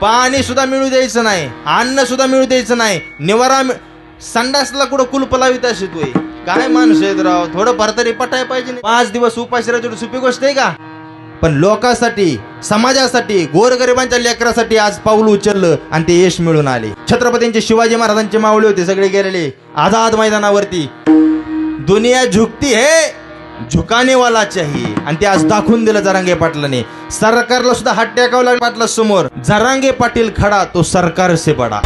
पाणी सुद्धा मिळू द्यायचं नाही अन्न सुद्धा मिळू द्यायचं नाही निवारा मि- संडासला कुठं कुलप लावित असे तू काय माणूस आहेत राव? थोडं फार तरी पटाय पाहिजे पाच दिवस उपाशी राहायची सोपी गोष्ट आहे का? पण लोकांसाठी समाजासाठी गोरगरिबांच्या लेकरासाठी आज पाऊल उचललं आणि ते यश मिळून आले. छत्रपतींचे शिवाजी महाराजांचे मावळे होते सगळे गेलेले. आझाद मैदानावरती. दुनिया झुकती है. झुकाने वाला चाहिए। आणि ते आज दाखवून दिलं जरांगे पाटलाने. सरकारला सुद्धा हात टेकावं पाटला समोर. जरांगे पाटील खडा तो सरकार से बडा